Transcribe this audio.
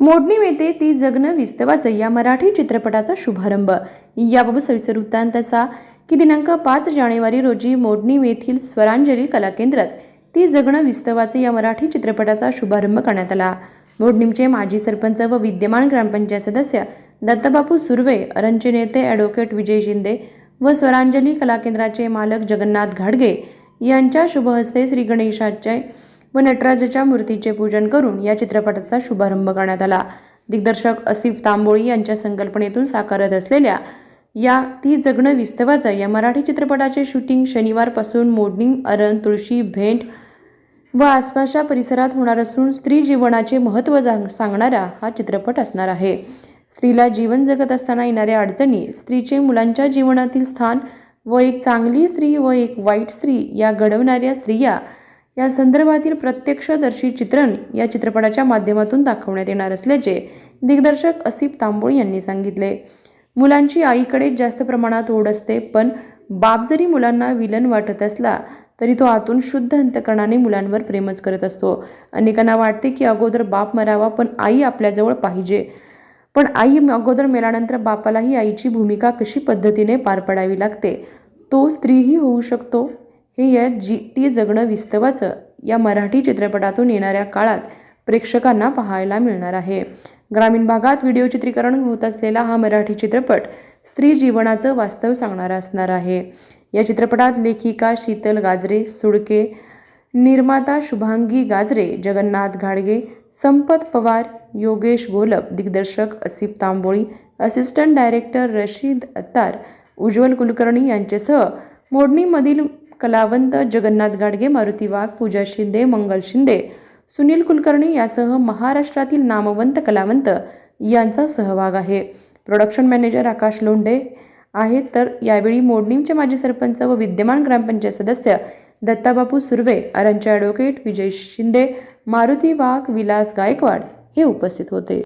मोडणी येते ती जगणं विस्तवाचं या मराठी चित्रपटाचा शुभारंभ. याबाबत सविस्तर वृत्तांत असा की दिनांक पाच जानेवारी रोजी मोडणी येथील स्वरांजली कला केंद्रात ती जगणं विस्तवाचे या मराठी चित्रपटाचा शुभारंभ करण्यात आला. मोडणीमचे माजी सरपंच व विद्यमान ग्रामपंचायत सदस्य दत्तबापू सुर्वे अरणचे नेते ॲडव्होकेट विजय शिंदे व स्वरांजली कला केंद्राचे मालक जगन्नाथ घाडगे यांच्या शुभहस्ते श्री गणेशाचे व नटराजाच्या मूर्तीचे पूजन करून या चित्रपटाचा शुभारंभ करण्यात आला. दिग्दर्शक असिफ तांबोळी यांच्या संकल्पनेतून साकारत असलेल्या या ती जगणं विस्तवाचं या मराठी चित्रपटाचे शूटिंग शनिवारपासून मोडणी अरण तुळशी भेंट व आसपासच्या परिसरात होणार असून स्त्री जीवनाचे महत्त्व सांगणारा हा चित्रपट असणार आहे. स्त्रीला जीवन जगत असताना येणाऱ्या अडचणी स्त्रीचे मुलांच्या जीवनातील स्थान व एक चांगली स्त्री व एक वाईट स्त्री या घडवणाऱ्या स्त्रिया या संदर्भातील प्रत्यक्षदर्शी चित्रण या चित्रपटाच्या माध्यमातून दाखवण्यात येणार असल्याचे दिग्दर्शक असिफ तांबोळ यांनी सांगितले. मुलांची आईकडेच जास्त प्रमाणात ओढ असते पण बाप जरी मुलांना विलन वाटत असला तरी तो आतून शुद्ध अंतकरणाने मुलांवर प्रेमच करत असतो. अनेकांना वाटते की अगोदर बाप मरावा पण आई आपल्याजवळ पाहिजे. पण आई अगोदर मेल्यानंतर बापालाही आईची भूमिका कशी पद्धतीने पार पडावी लागते तो स्त्रीही होऊ शकतो. हे या जी ती जगणं विस्तवाचं या मराठी चित्रपटातून येणाऱ्या काळात प्रेक्षकांना पाहायला मिळणार आहे. ग्रामीण भागात व्हिडिओ चित्रीकरण होत असलेला हा मराठी चित्रपट स्त्री जीवनाचं वास्तव सांगणारा असणार आहे. या चित्रपटात लेखिका शीतल गाजरे सुडके निर्माता शुभांगी गाजरे जगन्नाथ घाडगे संपत पवार योगेश गोलप दिग्दर्शक असिफ तांबोळी असिस्टंट डायरेक्टर रशीद अत्तार उज्ज्वल कुलकर्णी यांच्यासह मोडणीमधील कलावंत जगन्नाथ गाडगे मारुती वाघ पूजा शिंदे मंगल शिंदे सुनील कुलकर्णी यासह महाराष्ट्रातील नामवंत कलावंत यांचा सहभाग आहे. प्रोडक्शन मॅनेजर आकाश लोंढे आहेत. तर यावेळी मोडणीमचे माजी सरपंच व विद्यमान ग्रामपंचायत सदस्य दत्ताबापू सुर्वे आरंचे ॲडव्होकेट विजय शिंदे मारुती वाघ विलास गायकवाड हे उपस्थित होते.